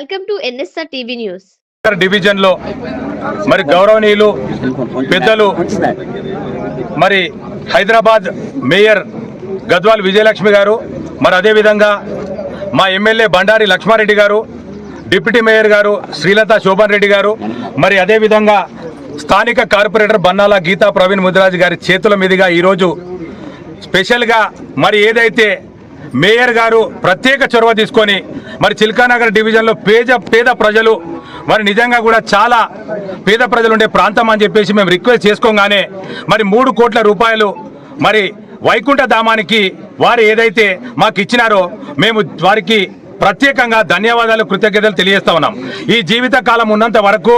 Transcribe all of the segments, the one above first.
Welcome to NSR TV news. డివిజన్లో మరి గౌరవనీయులు పెద్దలు మరి హైదరాబాద్ మేయర్ గద్వాల్ విజయలక్ష్మి గారు మరి అదేవిధంగా మా ఎమ్మెల్యే బండారి లక్ష్మారెడ్డి గారు డిప్యూటీ మేయర్ గారు శ్రీలత శోభన్ రెడ్డి గారు మరి అదేవిధంగా స్థానిక కార్పొరేటర్ బన్నాల గీతా ప్రవీణ్ ముదిరాజు గారి చేతుల మీదుగా ఈరోజు స్పెషల్గా మరి ఏదైతే మేయర్ గారు ప్రత్యేక చొరవ తీసుకొని మరి చిల్కానగర్ డివిజన్లో పేద పేద ప్రజలు మరి నిజంగా కూడా చాలా పేద ప్రజలు ఉండే ప్రాంతం అని చెప్పేసి మేము రిక్వెస్ట్ చేసుకోగానే మరి మూడు కోట్ల రూపాయలు మరి వైకుంఠ ధామానికి వారు ఏదైతే మాకు ఇచ్చినారో మేము వారికి ప్రత్యేకంగా ధన్యవాదాలు కృతజ్ఞతలు తెలియజేస్తా ఉన్నాం. ఈ జీవిత కాలం ఉన్నంత వరకు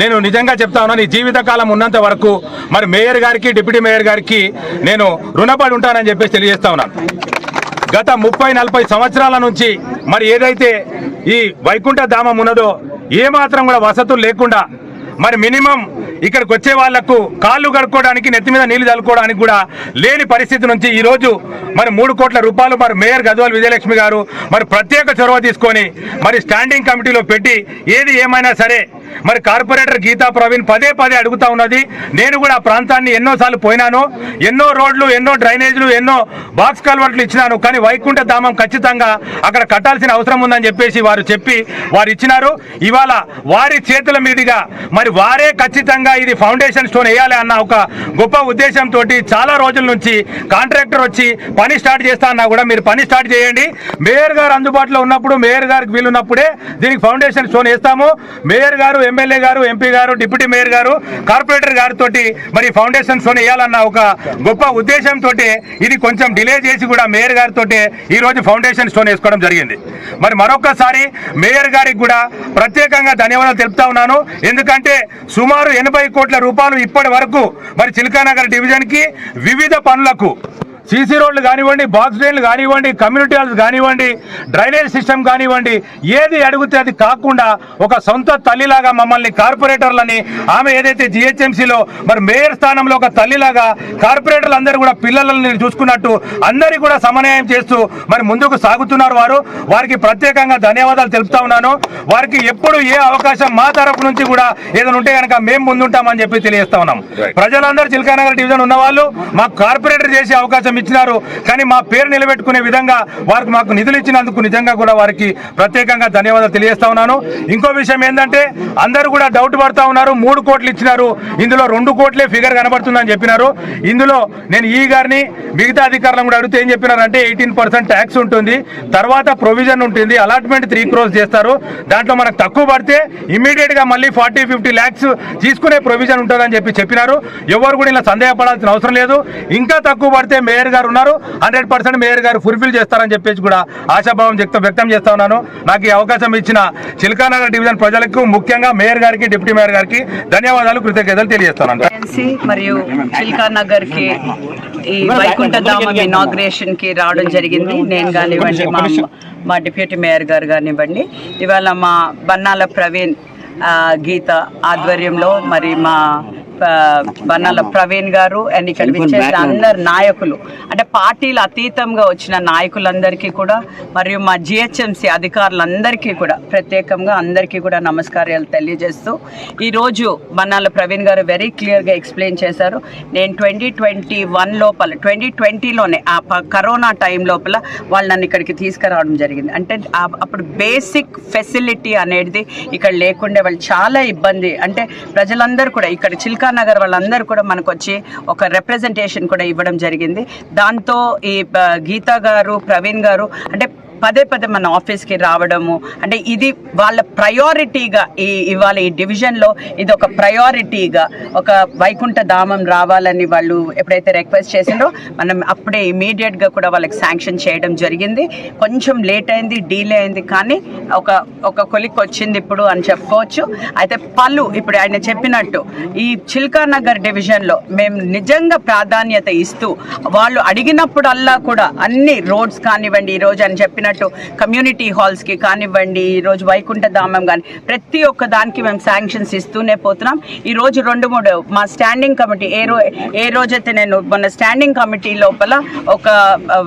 నేను నిజంగా చెప్తా ఉన్నాను ఈ జీవితకాలం ఉన్నంత వరకు మరి మేయర్ గారికి డిప్యూటీ మేయర్ గారికి నేను రుణపడి ఉంటానని చెప్పేసి తెలియజేస్తా ఉన్నాను. గత ముప్పై నలభై సంవత్సరాల నుంచి మరి ఏదైతే ఈ వైకుంఠ ధామం ఉన్నదో ఏమాత్రం కూడా వసతులు లేకుండా మరి మినిమం ఇక్కడికి వచ్చే వాళ్ళకు కాళ్ళు కడుక్కోవడానికి నెత్తి మీద నీళ్ళు చల్లుకోవడానికి కూడా లేని పరిస్థితి నుంచి ఈ రోజు మరి మూడు కోట్ల రూపాయలు మరి మేయర్ గద్వాల్ విజయలక్ష్మి గారు మరి ప్రత్యేక చొరవ తీసుకొని మరి స్టాండింగ్ కమిటీలో పెట్టి ఏది ఏమైనా సరే మరి కార్పొరేటర్ గీతా ప్రవీణ్ పదే పదే అడుగుతా ఉన్నది. నేను కూడా ఆ ప్రాంతాన్ని ఎన్నోసార్లు పోయినాను. ఎన్నో రోడ్లు ఎన్నో డ్రైనేజీలు ఎన్నో బాక్స్ కల్వర్ట్లు ఇచ్చినాను. కానీ వైకుంఠ ధామం ఖచ్చితంగా అక్కడ కట్టాల్సిన అవసరం ఉందని చెప్పేసి వారు చెప్పి వారు ఇచ్చినారు. ఇవాళ వారి చేతుల మీదుగా మరి వారే ఖచ్చితంగా ఇది ఫౌండేషన్ స్టోన్ వేయాలి అన్న ఒక గొప్ప ఉద్దేశంతో చాలా రోజుల నుంచి కాంట్రాక్టర్ వచ్చి పని స్టార్ట్ చేస్తా అన్నా కూడా మీరు పని స్టార్ట్ చేయండి. మేయర్ గారు అందుబాటులో ఉన్నప్పుడు మేయర్ గారికి వీలున్నప్పుడే దీనికి ఫౌండేషన్ స్టోన్ వేస్తాము. మేయర్ గారు ఎమ్మెల్యే గారు ఎంపీ గారు డిప్యూటీ మేయర్ గారు కార్పొరేటర్ గారితో మరి ఫౌండేషన్ వేయాలన్న ఒక గొప్ప ఉద్దేశంతో ఇది కొంచెం డిలే చేసి కూడా మేయర్ గారితో ఈ రోజు ఫౌండేషన్ స్టోన్ వేసుకోవడం జరిగింది. మరి మరొకసారి మేయర్ గారికి కూడా ప్రత్యేకంగా ధన్యవాదాలు తెలుపుతా ఉన్నాను. ఎందుకంటే సుమారు ఎనభై కోట్ల రూపాయలు ఇప్పటి వరకు మరి చిల్కానగర్ డివిజన్కి వివిధ పనులకు సీసీ రోడ్లు కానివ్వండి బాక్స్ డ్రైన్లు కానివ్వండి కమ్యూనిటీ హాల్స్ కానివ్వండి డ్రైనేజ్ సిస్టమ్ కానివ్వండి ఏది అడిగితే అది కాకుండా ఒక సొంత తల్లిలాగా మమ్మల్ని కార్పొరేటర్లని ఆమె ఏదైతే జిహెచ్ఎంసీలో మరి మేయర్ స్థానంలో ఒక తల్లిలాగా కార్పొరేటర్లు అందరూ కూడా పిల్లలని చూసుకున్నట్టు అందరికీ కూడా సమన్వయం చేస్తూ మరి ముందుకు సాగుతున్నారు వారు. వారికి ప్రత్యేకంగా ధన్యవాదాలు తెలుపుతా ఉన్నాను. వారికి ఎప్పుడు ఏ అవకాశం మా తరపు నుంచి కూడా ఏదైనా ఉంటే కనుక మేము ముందుంటామని చెప్పి తెలియజేస్తా ఉన్నాం. ప్రజలందరూ చిలకానగర్ డివిజన్ ఉన్న వాళ్ళు మాకు కార్పొరేటర్ చేసే అవకాశం ఇచ్చినారు. కానీ మా పేరు నిలబెట్టుకునే విధంగా వారికి మాకు నిధులు ఇచ్చినందుకు నిజంగా కూడా వారికి ప్రత్యేకంగా ధన్యవాదాలు తెలియజేస్తా ఉన్నాను. ఇంకో విషయం ఏంటంటే అందరూ కూడా డౌట్ పడతా ఉన్నారు. మూడు కోట్లు ఇచ్చినారు. ఇందులో రెండు కోట్లే ఫిగర్ కనబడుతుందని చెప్పినారు. ఇందులో నేను ఈ గారిని మిగతా అధికారులను కూడా అడిగితే ఏం చెప్పినారంటే ఎయిటీన్ పర్సెంట్ ట్యాక్స్ ఉంటుంది. తర్వాత ప్రొవిజన్ ఉంటుంది. అలాట్మెంట్ త్రీ క్రోర్స్ చేస్తారు. దాంట్లో మనకు తక్కువ పడితే ఇమీడియట్గా మళ్ళీ ఫార్టీ ఫిఫ్టీ ల్యాక్స్ తీసుకునే ప్రొవిజన్ ఉంటుందని చెప్పి చెప్పినారు. ఎవరు కూడా ఇలా సందేహపడాల్సిన అవసరం లేదు. ఇంకా తక్కువ పడితే మేయర్ గారు ఉన్నారు. హండ్రెడ్ పర్సెంట్ మేయర్ గారు ఫుల్ఫిల్ చేస్తారని చెప్పేసి కూడా ఆశాభావం వ్యక్తం వ్యక్తం చేస్తా ఉన్నాను. నాకు ఈ అవకాశం ఇచ్చిన చిలకానగర్ డివిజన్ ప్రజలకు ముఖ్యంగా మేయర్ గారికి డిప్యూటీ మేయర్ గారికి ధన్యవాదాలు కృతజ్ఞతలు తెలియజేస్తాను మరియు చిల్కా నగర్కి ఈ వైకుంఠ ధామం ఇనాగ్రేషన్కి రావడం జరిగింది. నేను కానివ్వండి మా మా డిప్యూటీ మేయర్ గారు కానివ్వండి. ఇవాళ మా బన్నాల ప్రవీణ్ గీత ఆధ్వర్యంలో మరి మా బన్నాల ప్రవీణ్ గారు అండ్ ఇక్కడ విచ్చేసిన అందరు నాయకులు. అంటే పార్టీలు అతీతంగా వచ్చిన నాయకులందరికీ కూడా మరియు మా జిహెచ్ఎంసీ అధికారులందరికీ కూడా ప్రత్యేకంగా అందరికీ కూడా నమస్కారాలు తెలియజేస్తూ ఈరోజు బన్నాల ప్రవీణ్ గారు వెరీ క్లియర్గా ఎక్స్ప్లెయిన్ చేశారు. నేను ట్వంటీ ట్వంటీ వన్ లోపల ట్వంటీ ట్వంటీలోనే ఆ కరోనా టైం లోపల వాళ్ళు నన్ను ఇక్కడికి తీసుకురావడం జరిగింది. అంటే అప్పుడు బేసిక్ ఫెసిలిటీ అనేది ఇక్కడ లేకుండే వాళ్ళు చాలా ఇబ్బంది. అంటే ప్రజలందరూ కూడా ఇక్కడ చిల్కా నగర్ వాళ్ళందరూ కూడా మనకు వచ్చి ఒక రిప్రజెంటేషన్ కూడా ఇవ్వడం జరిగింది. దాంతో ఈ గీతా గారు ప్రవీణ్ గారు అంటే పదే పదే మన ఆఫీస్కి రావడము. అంటే ఇది వాళ్ళ ప్రయారిటీగా ఈ ఇవాళ ఈ డివిజన్లో ఇది ఒక ప్రయారిటీగా ఒక వైకుంఠ ధామం రావాలని వాళ్ళు ఎప్పుడైతే రిక్వెస్ట్ చేసిందో మనం అప్పుడే ఇమీడియట్గా కూడా వాళ్ళకి శాంక్షన్ చేయడం జరిగింది. కొంచెం లేట్ అయింది డీలే అయింది కానీ ఒక ఒక కొలిక్ వచ్చింది ఇప్పుడు అని చెప్పుకోవచ్చు. అయితే పలు ఇప్పుడు ఆయన చెప్పినట్టు ఈ చిల్కానగర్ డివిజన్లో మేము నిజంగా ప్రాధాన్యత ఇస్తూ వాళ్ళు అడిగినప్పుడల్లా కూడా అన్ని రోడ్స్ కానివ్వండి ఈరోజు అని చెప్పినట్టు అన్నట్టు కమ్యూనిటీ హాల్స్కి కానివ్వండి ఈ రోజు వైకుంఠ ధామం కానీ ప్రతి ఒక్క దానికి మేము శాంక్షన్స్ ఇస్తూనే పోతున్నాం. ఈరోజు రెండు మూడు మా స్టాండింగ్ కమిటీ ఏ రో ఏ రోజైతే నేను మన స్టాండింగ్ కమిటీ లోపల ఒక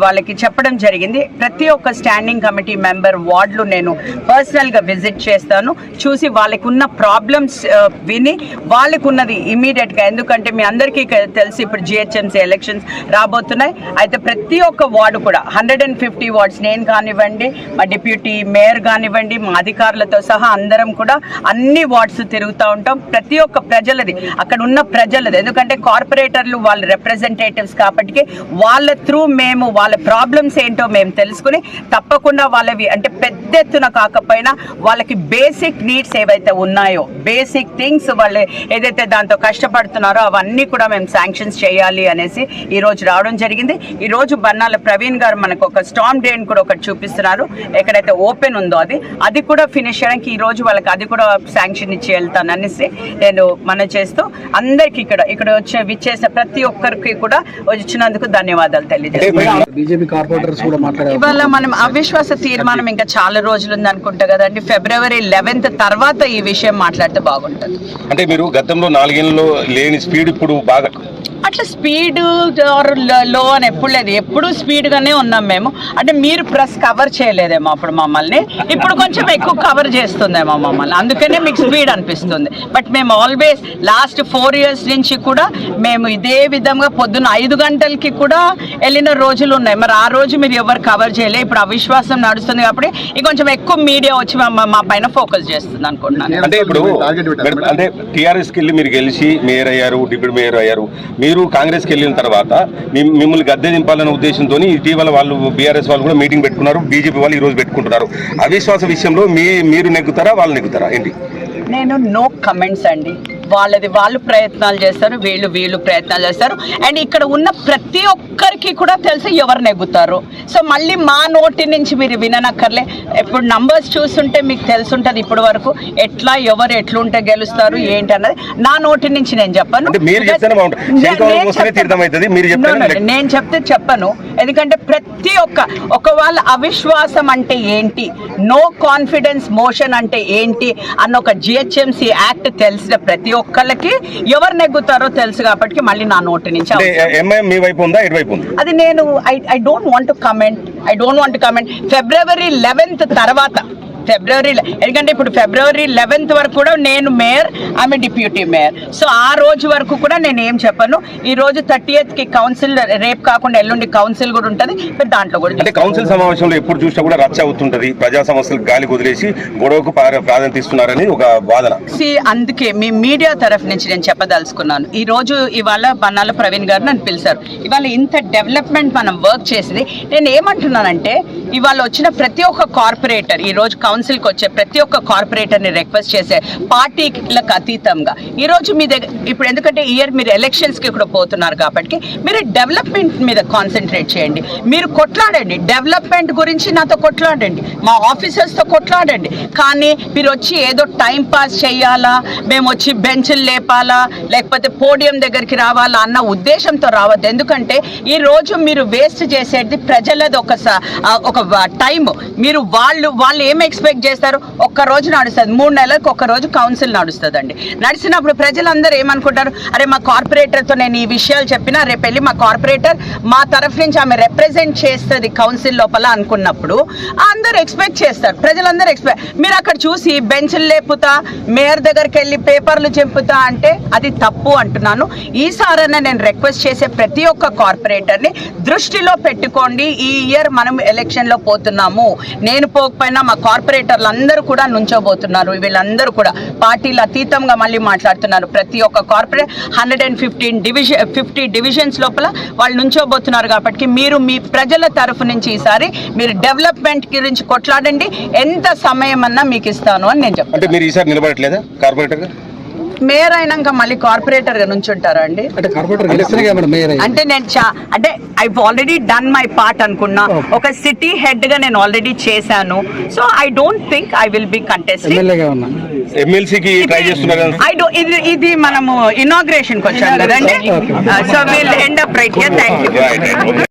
వాళ్ళకి చెప్పడం జరిగింది. ప్రతి ఒక్క స్టాండింగ్ కమిటీ మెంబర్ వార్డులు నేను పర్సనల్గా విజిట్ చేస్తాను. చూసి వాళ్ళకి ఉన్న ప్రాబ్లమ్స్ విని వాళ్ళకు ఉన్నది ఇమీడియట్గా ఎందుకంటే మీ అందరికీ తెలిసి ఇప్పుడు జిహెచ్ఎంసీ ఎలక్షన్స్ రాబోతున్నాయి. అయితే ప్రతి ఒక్క వార్డు కూడా హండ్రెడ్ అండ్ ఫిఫ్టీ వార్డ్స్ నేను కానీ కానివ్వండి మా డిప్యూటీ మేయర్ కానివ్వండి మా అధికారులతో సహా అందరం కూడా అన్ని వార్డ్స్ తిరుగుతూ ఉంటాం. ప్రతి ఒక్క ప్రజలది అక్కడ ఉన్న ప్రజలది. ఎందుకంటే కార్పొరేటర్లు వాళ్ళ రిప్రజెంటేటివ్స్ కాబట్టి వాళ్ళ త్రూ మేము వాళ్ళ ప్రాబ్లమ్స్ ఏంటో మేము తెలుసుకుని తప్పకుండా వాళ్ళవి అంటే పెద్ద ఎత్తున కాకపోయినా వాళ్ళకి బేసిక్ నీడ్స్ ఏవైతే ఉన్నాయో బేసిక్ థింగ్స్ వాళ్ళు ఏదైతే దాంతో కష్టపడుతున్నారో అవన్నీ కూడా మేము శాంక్షన్స్ చేయాలి అనేసి ఈ రోజు రావడం జరిగింది. ఈ రోజు బన్నాల ప్రవీణ్ గారు మనకు ఒక స్టామ్ డే కూడా ఒకటి చూపిస్తున్నారు. ఎక్కడైతే ఓపెన్ ఉందో అది. అది కూడా ఫినిష్ చేయడానికి ఈ రోజు వాళ్ళకి అది కూడా శాంక్షన్ ఇచ్చి వెళ్తాను అనేసి నేను మన చేస్తూ అందరికి ఇక్కడ ఇక్కడ వచ్చే విచ్చేసిన ప్రతి ఒక్కరికి కూడా వచ్చినందుకు ధన్యవాదాలు తెలియజేస్తాను బీజేపీ కార్పొరేటర్స్ కూడా మాట్లాడారు. ఇవాళ మనం అవిశ్వాస తీర్మానం ఇంకా చాలా రోజులు ఉంది అనుకుంటా కదండి. ఫిబ్రవరి లెవెన్త్ తర్వాత ఈ విషయం మాట్లాడితే బాగుంటుంది. అంటే మీరు గతంలో నాలుగేళ్ళలో లేని స్పీడ్ ఇప్పుడు బాగా అట్లా స్పీడ్ ఆర్లో అని ఎప్పుడు లేదు. ఎప్పుడు స్పీడ్ గానే ఉన్నాం మేము. అంటే మీరు ప్రెస్ కవర్ చేయలేదేమో అప్పుడు మమ్మల్ని. ఇప్పుడు కొంచెం ఎక్కువ కవర్ చేస్తుందేమో మమ్మల్ని. అందుకనే మీకు స్పీడ్ అనిపిస్తుంది. బట్ మేము ఆల్వేస్ లాస్ట్ ఫోర్ ఇయర్స్ నుంచి కూడా మేము ఇదే విధంగా పొద్దున్న ఐదు గంటలకి కూడా వెళ్ళిన రోజులు ఉన్నాయి. మరి ఆ రోజు మీరు ఎవరు కవర్ చేయలే? ఇప్పుడు అవిశ్వాసం నడుస్తుంది కాబట్టి ఇంకొంచెం ఎక్కువ మీడియా వచ్చి మా- మా పైన ఫోకస్ చేస్తుంది అనుకుంటున్నాను. అంటే ఇప్పుడు అంటే టీఆర్ఎస్కి వెళ్ళి మీరు గెలిచి మేయర్ అయ్యారు డిప్యూటీ మేయర్ అయ్యారు. మీరు మీరు కాంగ్రెస్కి వెళ్ళిన తర్వాత మిమ్మల్ని గద్దె దింపాలనే ఉద్దేశంతో ఇటీవల వాళ్ళు బీఆర్ఎస్ వాళ్ళు కూడా మీటింగ్ పెట్టుకున్నారు బీజేపీ వాళ్ళు ఈరోజు పెట్టుకుంటున్నారు. అవిశ్వాస విషయంలో మీ మీరు నెగ్గుతారా వాళ్ళు నెగ్గుతారా? ఏంటి? నేను నో కమెంట్స్ అండి. వాళ్ళది వాళ్ళు ప్రయత్నాలు చేస్తారు వీళ్ళు వీళ్ళు ప్రయత్నాలు చేస్తారు. అండ్ ఇక్కడ ఉన్న ప్రతి ఒక్కరికి కూడా తెలుసు ఎవరు నెగ్గుతారు. సో మళ్ళీ మా నోటి నుంచి మీరు విననక్కర్లే. ఇప్పుడు నంబర్స్ చూస్తుంటే మీకు తెలుసుంటది ఇప్పటి వరకు ఎట్లా ఎవరు ఎట్లుంటే గెలుస్తారు ఏంటి అన్నది నా నోటి నుంచి నేను చెప్పను. నేను చెప్తే చెప్పను. ఎందుకంటే ప్రతి ఒక్క ఒక వాళ్ళ అవిశ్వాసం అంటే ఏంటి? నో కాన్ఫిడెన్స్ మోషన్ అంటే ఏంటి? అన్న ఒక జిహెచ్ఎంసి యాక్ట్ తెలిసిన ప్రతి ఒక్కళ్ళకి ఎవరు నెగ్గుతారో తెలుసు కాబట్టి మళ్ళీ నా నోటి నుంచి అది నేను I I don't want comment I don't want comment February eleventh తర్వాత ఫిబ్రవరి ఎందుకంటే ఇప్పుడు ఫిబ్రవరి లెవెన్త్ వరకు కూడా నేను మేయర్ ఆమె డిప్యూటీ మేయర్. సో ఆ రోజు వరకు కూడా నేను ఏం చెప్పను ఈ రోజు థర్టీ కి కౌన్సిల్ రేపు కాకుండా ఎల్లుండి కౌన్సిల్ కూడా ఉంటుంది మీరు దాంట్లో కూడా అంటే కౌన్సిల్ సమావేశంలో ఎప్పుడు చూసినా కూడా రచ్చ అవుతుంటది ప్రజా సమస్యలకు గాలి వదిలేసి గొడవకు ప్రా- ప్రాధాన్యత ఇస్తున్నారని ఒక వాదన. సి అందుకే మీ మీడియా తరఫు నుంచి నేను చెప్పదలుచుకున్నాను. ఈ రోజు ఇవాళ బన్నాల ప్రవీణ్ గారు నన్ను పిలిచారు. ఇవాళ ఇంత డెవలప్మెంట్ మనం వర్క్ చేసింది నేను ఏమంటున్నానంటే ఇవాళ వచ్చిన ప్రతి ఒక్క కార్పొరేటర్ ఈ రోజు కౌన్సిల్కి వచ్చే ప్రతి ఒక్క కార్పొరేటర్ని రిక్వెస్ట్ చేసే పార్టీలకు అతీతంగా. ఈరోజు మీ దగ్గర ఇప్పుడు ఎందుకంటే ఇయర్ మీరు ఎలక్షన్స్కి కూడా పోతున్నారు కాబట్టి మీరు డెవలప్మెంట్ మీద కాన్సన్ట్రేట్ చేయండి. మీరు కొట్లాడండి. డెవలప్మెంట్ గురించి నాతో కొట్లాడండి. మా ఆఫీసర్స్తో కొట్లాడండి. కానీ మీరు వచ్చి ఏదో టైం పాస్ చేయాలా? మేము వచ్చి బెంచ్లు లేపాలా? లేకపోతే పోడియం దగ్గరికి రావాలా అన్న ఉద్దేశంతో రావద్దు. ఎందుకంటే ఈరోజు మీరు వేస్ట్ చేసేది ప్రజలది ఒక స- ఒక టైం మీరు వాళ్ళు వాళ్ళు ఏం ఎక్స్పెక్ట్ చేస్తారు. ఒక్క రోజు నడుస్తుంది. మూడు నెలలకు ఒక్క రోజు కౌన్సిల్ నడుస్తుందండి. నడిచినప్పుడు ప్రజలందరూ ఏమనుకుంటారు? అరే మా కార్పొరేటర్తో నేను ఈ విషయాలు చెప్పినా రేపు వెళ్ళి మా కార్పొరేటర్ మా తరఫు నుంచి ఆమె రిప్రజెంట్ చేస్తుంది కౌన్సిల్ లోపల అనుకున్నప్పుడు అందరూ ఎక్స్పెక్ట్ చేస్తారు. ప్రజలందరూ ఎక్స్పెక్ట్ మీరు అక్కడ చూసి బెంచ్లు లేపుతా మేయర్ దగ్గరికి వెళ్ళి పేపర్లు చెంపుతా అంటే అది తప్పు అంటున్నాను. ఈసారైనా నేను రిక్వెస్ట్ చేసే ప్రతి ఒక్క కార్పొరేటర్ని దృష్టిలో పెట్టుకోండి. ఈ ఇయర్ మనం ఎలక్షన్లో పోతున్నాము. నేను పోకపోయినా మా కార్పొరేటర్లు అందరూ కూడా నుంచోబోతున్నారు. వీళ్ళందరూ కూడా పార్టీలు అతీతంగా మళ్ళీ మాట్లాడుతున్నారు. ప్రతి ఒక్క corporate hundred and fifteen division fifty divisions లోపల వాళ్ళు నుంచోబోతున్నారు కాబట్టి మీరు మీ ప్రజల తరఫు నుంచి ఈసారి మీరు డెవలప్మెంట్ గురించి కొట్లాడండి. ఎంత సమయం అన్నా మీకు ఇస్తాను అని నేను చెప్పాను అంటే మీరు ఈసారి నిలబడట్లేదా కార్పొరేటర్గా? మేయర్ అయినాక మళ్ళీ కార్పొరేటర్గా నుంచుంటారా అండి? అంటే కార్పొరేటర్ కదా మేడం మేయర్ అయ్యి. అంటే నేను చా అంటే I already done my part అనుకున్నా. ఒక సిటీ హెడ్గా నేను ఆల్రెడీ చేశాను. So I don't think I will be contesting ఎమ్మెల్యేగా ఉన్నా. ఎమ్మెల్సీకి ట్రై చేస్తున్నారు కదా? ఐ డో ఇది ఇది మనము ఇనాగ్రేషన్కి వచ్చాం కదండి? So will end up right here thank you.